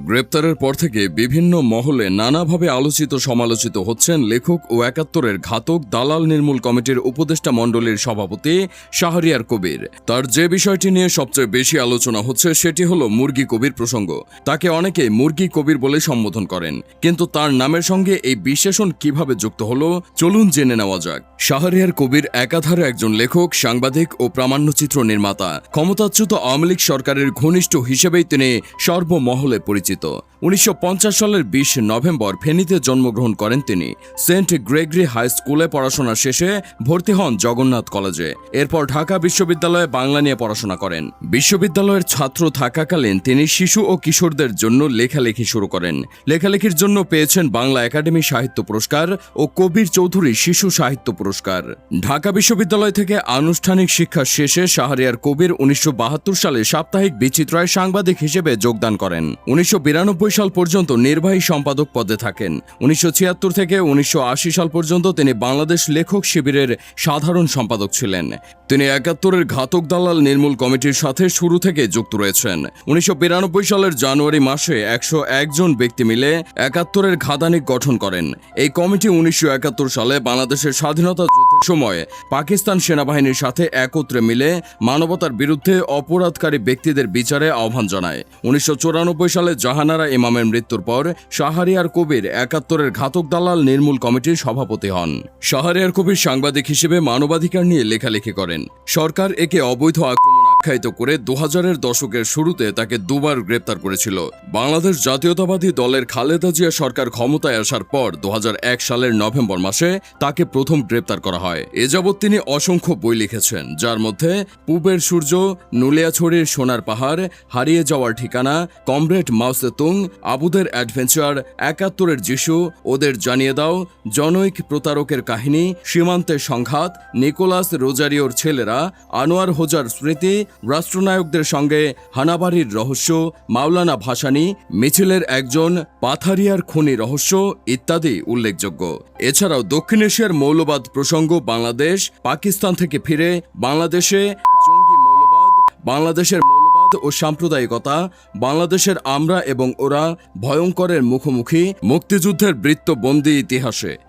গ্রেপ্তারের পর থেকে বিভিন্ন মহলে নানাভাবে আলোচিত সমালোচিত হচ্ছেন লেখক ও একাত্তরের ঘাতক দালাল নির্মূল কমিটির উপদেষ্টা মণ্ডলীর সভাপতি শাহরিয়ার কবির। তার যে বিষয়টি নিয়ে সবচেয়ে বেশি আলোচনা হচ্ছে সেটি হল মুরগি কবির প্রসঙ্গ। তাকে অনেকে মুরগি কবির বলে সম্বোধন করেন। কিন্তু তার নামের সঙ্গে এই বিশেষণ কীভাবে যুক্ত হলো, চলুন জেনে নেওয়া যাক। শাহরিয়ার কবির একাধারে একজন লেখক, সাংবাদিক ও প্রামাণ্যচিত্র নির্মাতা। ক্ষমতাচ্যুত আওয়ামী লীগ সরকারের ঘনিষ্ঠ হিসেবেই তিনি সর্বমহলে পরিচিত। ちと উনিশশো পঞ্চাশ সালের বিশ নভেম্বর ফেনীতে জন্মগ্রহণ করেন তিনি। সেন্ট গ্রেগরি হাই স্কুলে পড়াশোনা শেষে ভর্তি হন জগন্নাথ কলেজে। এরপর ঢাকা বিশ্ববিদ্যালয়ে বাংলা নিয়ে পড়াশোনা করেন। বিশ্ববিদ্যালয়ের ছাত্র থাকাকালীন তিনি শিশু ও কিশোরদের জন্য লেখালেখি শুরু করেন। লেখালেখির জন্য পেয়েছেন বাংলা একাডেমি সাহিত্য পুরস্কার ও কবির চৌধুরী শিশু সাহিত্য পুরস্কার। ঢাকা বিশ্ববিদ্যালয় থেকে আনুষ্ঠানিক শিক্ষা শেষে শাহরিয়ার কবির উনিশশো বাহাত্তর সালে সাপ্তাহিক বিচিত্রায় সাংবাদিক হিসেবে যোগদান করেন। উনিশশো বিরানব্বই সাল পর্যন্ত নির্বাহী সম্পাদক পদে থাকেন। উনিশশো ছিয়াত্তর থেকে উনিশশো আশি সাল পর্যন্ত তিনি বাংলাদেশ লেখক শিবিরের সাধারণ সম্পাদক ছিলেন। তিনি একাত্তরের ঘাতক দালাল নির্মূল কমিটির সাথে শুরু থেকে যুক্ত রয়েছেন। উনিশশো বিরানব্বই সালের জানুয়ারি মাসে একশো একজন ব্যক্তি মিলে একাত্তরের ঘাদানিক গঠন করেন। এই কমিটি উনিশশো একাত্তর সালে বাংলাদেশের স্বাধীনতা সময় পাকিস্তান সেনাবাহিনীর সাথে একত্রে মিলে মানবতার বিরুদ্ধে অপরাধকারী ব্যক্তিদের বিচারে আহ্বান জানায়। উনিশশো চুরানব্বই সালে জাহানারা ইমামের মৃত্যুর পর শাহারিয়ার কবির একাত্তরের ঘাতক দালাল নির্মূল কমিটির সভাপতি হন। শাহারিয়ার কবির সাংবাদিক হিসেবে মানবাধিকার নিয়ে লেখালেখি করেন। সরকার একে অবৈধ আক্রমণ আখ্যায়িত করে দু হাজারের দশকের শুরুতে তাকে দুবার গ্রেপ্তার করেছিল। বাংলাদেশ জাতীয়তাবাদী দলের খালেদা জিয়া সরকার ক্ষমতায় আসার পর দু হাজার এক সালের নভেম্বর মাসে তাকে প্রথম গ্রেপ্তার করা হয়। এ যাবৎ তিনি অসংখ্য বই লিখেছেন, যার মধ্যে পূবের সূর্য, নুলিয়াছড়ির সোনার পাহাড়, হারিয়ে যাওয়ার ঠিকানা, কমরেড মাউসেতুং আবুদের অ্যাডভেঞ্চার, একাত্তরের যিশু, ওদের জানিয়ে দাও, জনৈক প্রতারকের কাহিনী, সীমান্তের সংঘাত, নিকোলাস রোজারিওর ছেলেরা, আনোয়ার হোজার স্মৃতি রাষ্ট্রনায়কদের সঙ্গে হানাবাড়ির রহস্য, মাওলানা ভাসানি, মিছিলের একজন, পাথারিয়ার খুনি রহস্য ইত্যাদি উল্লেখযোগ্য। এছাড়াও দক্ষিণ এশিয়ার মৌলবাদ প্রসঙ্গ বাংলাদেশ, পাকিস্তান থেকে ফিরে বাংলাদেশে জঙ্গি মৌলবাদ, বাংলাদেশের মৌলবাদ ও সাম্প্রদায়িকতা, বাংলাদেশের আমরা এবং ওরা ভয়ঙ্করের মুখোমুখি, মুক্তিযুদ্ধের বৃত্তবন্দি ইতিহাসে।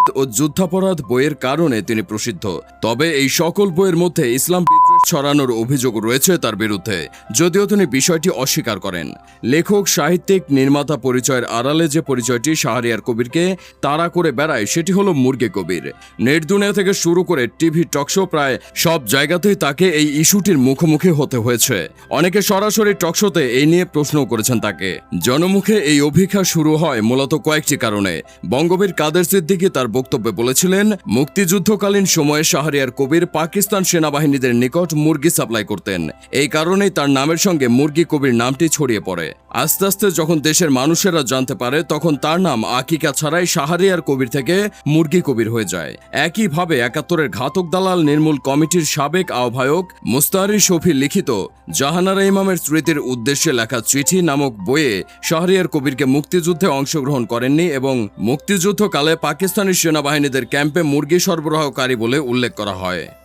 মৌলবাদ ও যুদ্ধাপরাধ বইয়ের কারণে তিনি প্রসিদ্ধ। তবে এই সকল বইয়ের মধ্যে ইসলাম বিদ্রোহ ছড়ানোর অভিযোগ রয়েছে তার বিরুদ্ধে, যদিও তিনি বিষয়টি অস্বীকার করেন। লেখক, সাহিত্যিক, নির্মাতা পরিচয়ের আড়ালে যে পরিচয়টি শাহরিয়ার কবিরকে তাড়া করে বেড়ায়, সেটি হলো মুরগে কবির। নেট দুনিয়া থেকে শুরু করে টিভি টকশো প্রায় সব জায়গাতেই তাকে এই ইস্যুটির মুখোমুখি হতে হয়েছে। অনেকে সরাসরি টকশোতে এই নিয়ে প্রশ্ন করেছেন তাকে। জনমুখে এই অভিক্ষা শুরু হয় মূলত কয়েকটি কারণে। বঙ্গবীর কাদের সিদ্দিকী তার বক্তব্যে বলেছিলেন, মুক্তিযুদ্ধকালীন সময়ে শাহরিয়ার কবির পাকিস্তান সেনাবাহিনীদের নিকট মুরগি সাপ্লাই করতেন। এই কারণেই তার নামের সঙ্গে মুরগি কবির নামটি ছড়িয়ে পড়ে। আস্তে আস্তে যখন দেশের মানুষেরা জানতে পারে, তখন তার নাম আকিকা ছাড়াই শাহরিয়ার কবির থেকে মুরগি কবির হয়ে যায়। একইভাবে একাত্তরের ঘাতক দালাল নির্মূল কমিটির সাবেক আহ্বায়ক মুস্তারি শফি লিখিত জাহানারা ইমামের স্মৃতির উদ্দেশ্যে লেখা চিঠি নামক বইয়ে শাহরিয়ার কবিরকে মুক্তিযুদ্ধে অংশগ্রহণ করেননি এবং মুক্তিযুদ্ধকালে পাকিস্তানি সেনাবাহিনীদের ক্যাম্পে মুরগি সরবরাহকারী বলে উল্লেখ করা হয়।